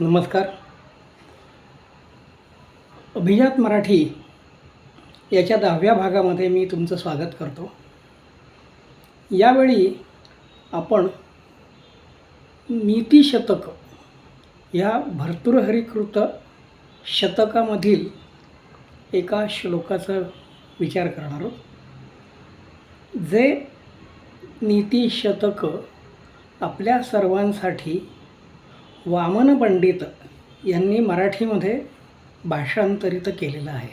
नमस्कार. अभिजात मराठी याच्या दहाव्या भागामध्ये मी तुमचं स्वागत करतो. यावेळी आपण नीतिशतक ह्या भर्तृहरिकृत शतकामधील एका श्लोकाचा विचार करणार आहोत. जे नीतिशतक आपल्या सर्वांसाठी वामन पंडित यांनी मराठीमध्ये भाषांतरित केलेलं आहे.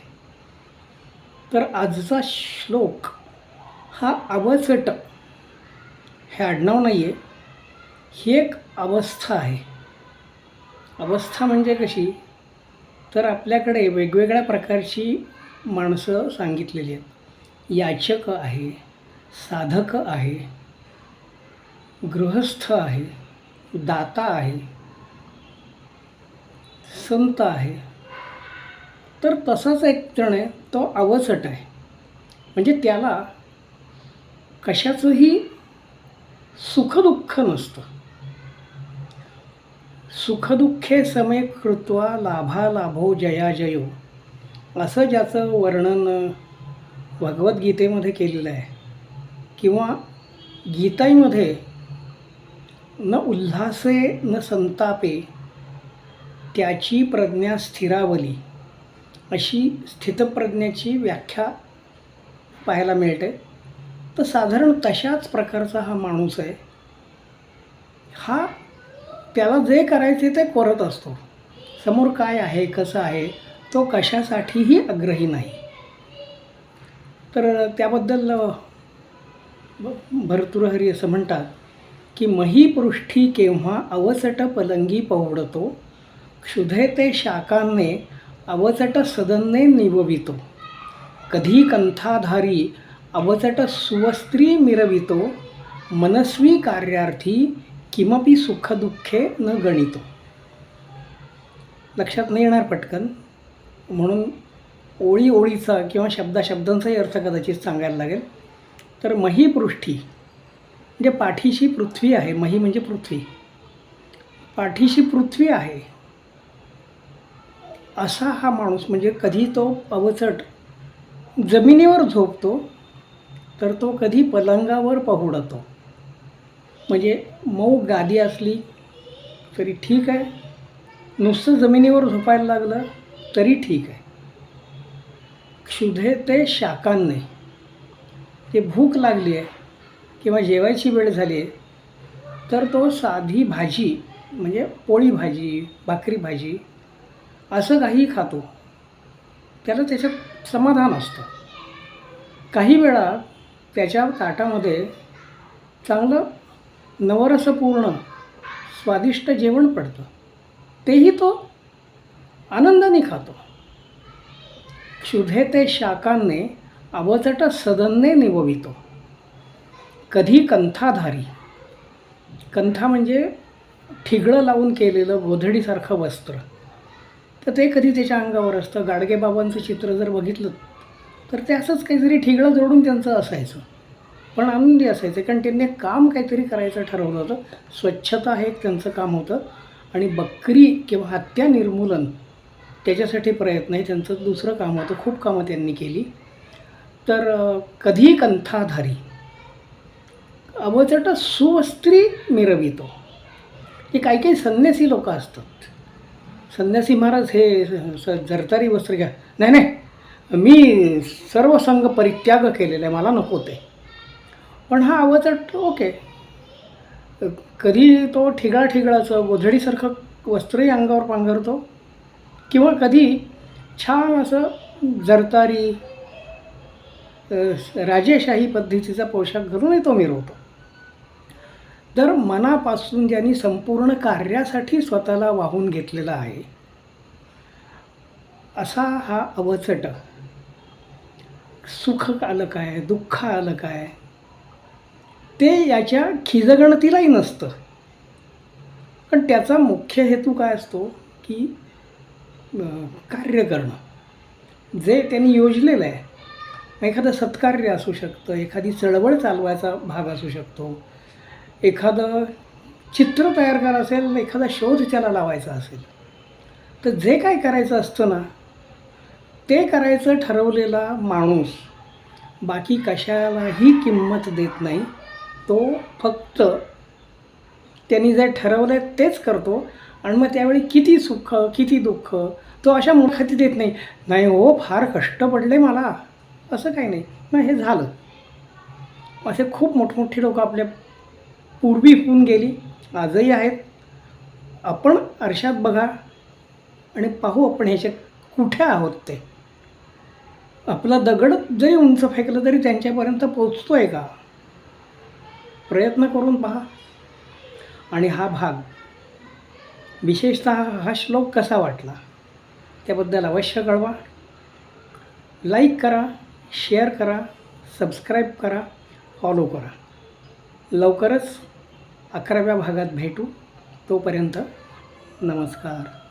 तर आजचा श्लोक हा अवचट हे आडनाव नाही आहे ही एक अवस्था आहे. अवस्था म्हणजे कशी? तर आपल्याकडे वेगवेगळ्या प्रकारची माणसं सांगितलेली आहेत. याचक आहे साधक आहे गृहस्थ आहे दाता आहे संत आहे. तर तसाच एक जण आहे तो अवचट आहे. म्हणजे त्याला कशाचंही सुखदुःख नसतं. सुखदुःखे समे कृत्वा लाभा लाभो जया जयो. असं ज्याचं वर्णन भगवद्गीतेमध्ये केलेलं आहे. किंवा गीताईमध्ये न उल्हासे न संतापे त्याची प्रज्ञा स्थिरावली. अशी स्थितप्रज्ञाची व्याख्या पाहायला मिळते. तर साधारण तशाच प्रकारचा हा माणूस आहे. हा त्याला जे करायचे ते करत असतो. समोर काय आहे कसं आहे तो कशासाठीही आग्रही नाही. तर त्याबद्दल भ- असं म्हणतात की महीपृष्ठी केव्हा अवसट पलंगी पवडतो क्षुधे ते शाकांने अवचट सदन्ने निववितो। कधी कंथाधारी अवचट सुवस्त्री मिरवितो मनस्वी कार्यार्थी किमपी सुखदुःखे न गणितो। लक्षात नाही येणार पटकन? म्हणून ओळी ओळीचा किंवा शब्दाशब्दांचाही अर्थ कदाचित सांगायला लागेल। तर महीपृष्ठी म्हणजे पाठीशी पृथ्वी आहे मही म्हणजे पृथ्वी। पाठीशी पृथ्वी आहे असा हा माणूस म्हणजे कधी तो अवचट जमिनीवर झोपतो तर तो कधी पलंगावर पहुडतो. म्हणजे मऊ गादी असली तरी ठीक आहे. नुसतं जमिनीवर झोपायला लागलं तरी ठीक आहे. क्षुधे ते शाकांने ते भूक लागली आहे किंवा जेवायची वेळ झाली आहे तर तो साधी भाजी म्हणजे पोळी भाजी भाकरी भाजी असं काही खातो. त्याला त्याच्यात समाधान असतं. काही वेळा त्याच्या ताटामध्ये चांगलं नवरसपूर्ण स्वादिष्ट जेवण पडतं. तेही तो आनंदाने खातो. क्षुधे ते शाकांने अवचट सदनने निववितो. कधी कंथाधारी कंथा म्हणजे ठिगळं लावून केलेलं गोधडीसारखं वस्त्र. तर ते कधी त्याच्या अंगावर असतं? गाडगेबाबांचं चित्र जर बघितलं तर ते असंच काहीतरी ठिगळं जोडून त्यांचं असायचं. पण आनंदी असायचं. कारण त्यांनी काम काहीतरी करायचं ठरवलं होतं. स्वच्छता हे एक त्यांचं काम होतं. आणि बकरी किंवा हत्या निर्मूलन त्याच्यासाठी प्रयत्न हे त्यांचं दुसरं काम होतं. खूप कामं त्यांनी केली. तर कधी कंथाधारी अवचट सुवस्त्री मिरवितो. हे काही काही संन्यासी लोक असतात. संन्यासी महाराज हे स जरतारी वस्त्र घ्या. नाही नाही. मी सर्व संघ परित्याग केलेला आहे मला नको ते. पण हा अवचट ओके कधी तो ठिगळा ठिगळाचं गोधडीसारखं वस्त्रही अंगावर पांघरतो किंवा कधी छान असं जरतारी राजेशाही पद्धतीचा पोशाख घालूनही तो मिरवतो तर मनापासून ज्यांनी संपूर्ण कार्यासाठी स्वतःला वाहून घेतलेला आहे. असा हा अवचट सुख आलं काय दुःख आलं काय ते याच्या खिजगणतीलाही नसतं. पण त्याचा मुख्य हेतू काय असतो? की कार्य करणं. जे त्यांनी योजलेलं आहे एखादं सत्कार्य असू शकतं एखादी चळवळ चालवायचा भाग असू शकतो एखादं चित्र तयार करायचं असेल एखादा शोध त्याला लावायचा असेल तर जे काय करायचं असतं ना ते करायचं ठरवलेला माणूस बाकी कशालाही किंमत देत नाही. तो फक्त त्यांनी जे ठरवलं आहे तेच करतो आणि मग त्यावेळी किती सुख किती दुःख तो अशा मुखाती देत नाही. नाही हो फार कष्ट पडले मला. असं काही नाही. मग हे झालं. असे खूप मोठमोठी लोकं आपल्या पूर्वी होऊन गेली आजही आहेत. आपण आरशात बघा आणि पाहू आपण ह्याच्यात कुठे आहोत ते. आपला दगड जरी उंच फेकलं तरी त्यांच्यापर्यंत पोचतो आहे का? प्रयत्न करून पहा. आणि हा भाग विशेषत हा श्लोक कसा वाटला त्याबद्दल अवश्य कळवा. लाईक करा शेअर करा सबस्क्राईब करा फॉलो करा. लवकरच अकराव्या भागात भेटू. तोपर्यंत नमस्कार.